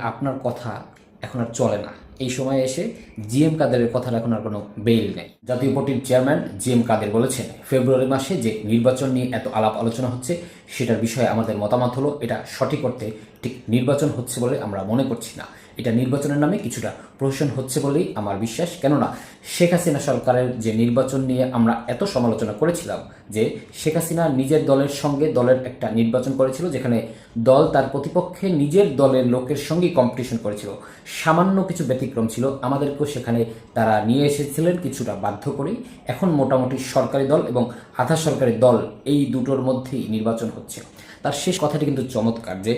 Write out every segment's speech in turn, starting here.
আপনার কথা এখন আর চলে না। এই সময়ে এসে জিএম কাদেরের কথা এখন আর কোনো বেইল নেই। জাতীয় পার্টির চেয়ারম্যান জিএম কাদের বলেছেন, ফেব্রুয়ারি মাসে যে নির্বাচন নিয়ে এত আলাপ আলোচনা হচ্ছে, সেটার বিষয়ে আমাদের মতামত হলো, এটা সঠিক করতে ঠিক নির্বাচন হচ্ছে বলে আমরা মনে করছি না। এটা নির্বাচনের নামে কিছুটা প্রহসন হচ্ছে বলেই আমার বিশ্বাস। কেননা, শেখ হাসিনা সরকারের যে নির্বাচন নিয়ে আমরা এত সমালোচনা করেছিলাম যে শেখ হাসিনা নিজের দলের সঙ্গে দলের একটা নির্বাচন করেছিল, যেখানে দল তার প্রতিপক্ষে নিজের দলের লোকের সঙ্গেই কম্পিটিশন করেছিল। সামান্য কিছু ব্যতিক্রম ছিল। আমাদেরকেও সেখানে তারা নিয়ে এসেছিলেন কিছুটা বাধ্য করেই। এখন মোটামুটি সরকারি দল এবং আধা সরকারি দল এই দুটোর মধ্যেই নির্বাচন হচ্ছে। তার শেষ কথাটি কিন্তু চমৎকার যে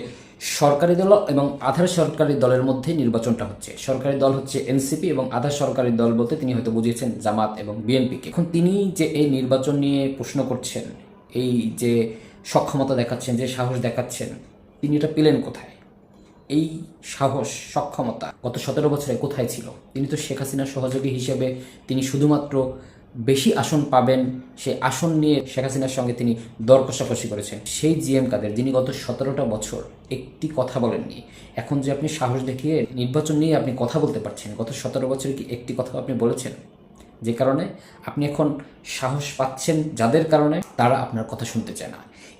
সরকারি দল এবং আধার সরকারি দলের মধ্যে নির্বাচনটা হচ্ছে। সরকারি দল হচ্ছে এনসিপি এবং আধার সরকারি দল বলতে তিনি হয়তো বুঝিয়েছেন জামাত এবং বিএনপিকে। এখন তিনি যে এই নির্বাচন নিয়ে প্রশ্ন করছেন, এই যে সক্ষমতা দেখাচ্ছেন, যে সাহস দেখাচ্ছেন, তিনি এটা পেলেন কোথায়? এই সাহস, সক্ষমতা গত সতেরো বছরে কোথায় ছিল? তিনি তো শেখ হাসিনার সহযোগী হিসেবে তিনি শুধুমাত্র বেশি আসন পাবেন, সেই আসন নিয়ে শেখ হাসিনার সঙ্গে তিনি দর কষাকষি করেছেন। সেই জিএম কাদের, যিনি গত সতেরোটা বছর একটি কথা বলেননি, এখন যে আপনি সাহস দেখিয়ে নির্বাচন নিয়ে আপনি কথা বলতে পারছেন, গত সতেরো বছরে কি একটি কথা আপনি বলেছেন? যে কারণে আপনি এখন সাহস পাচ্ছেন যাদের কারণে, তারা আপনার কথা শুনতে চায় না।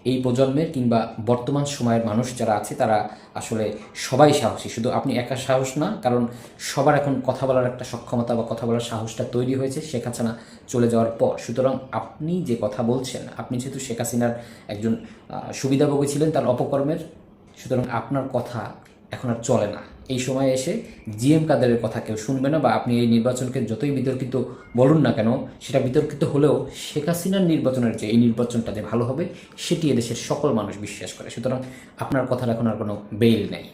এই প্রজন্মের কিংবা বর্তমান সময়ের মানুষ যারা আছে, তারা আসলে সবাই সাহসী। শুধু আপনি একা সাহস না, কারণ সবার এখন কথা বলার একটা সক্ষমতা বা কথা বলার সাহসটা তৈরি হয়েছে, শেখ হাসিনা চলে যাওয়ার পর। সুতরাং আপনি যে কথা বলছেন, আপনি যেহেতু শেখ হাসিনার একজন সুবিধাভোগী ছিলেন তার অপকর্মের, সুতরাং আপনার কথা এখন আর চলে না। এই সময় এসে জিএম কাদেরের কথা কেউ শুনবে না বা আপনি এই নির্বাচনকে যতই বিতর্কিত বলুন না কেন, সেটা বিতর্কিত হলেও শেখ হাসিনার নির্বাচনের যে এই নির্বাচনটা যে ভালো হবে, সেটি এদেশের সকল মানুষ বিশ্বাস করে। সুতরাং আপনার কথার এখন আর কোনো বেইল নেই।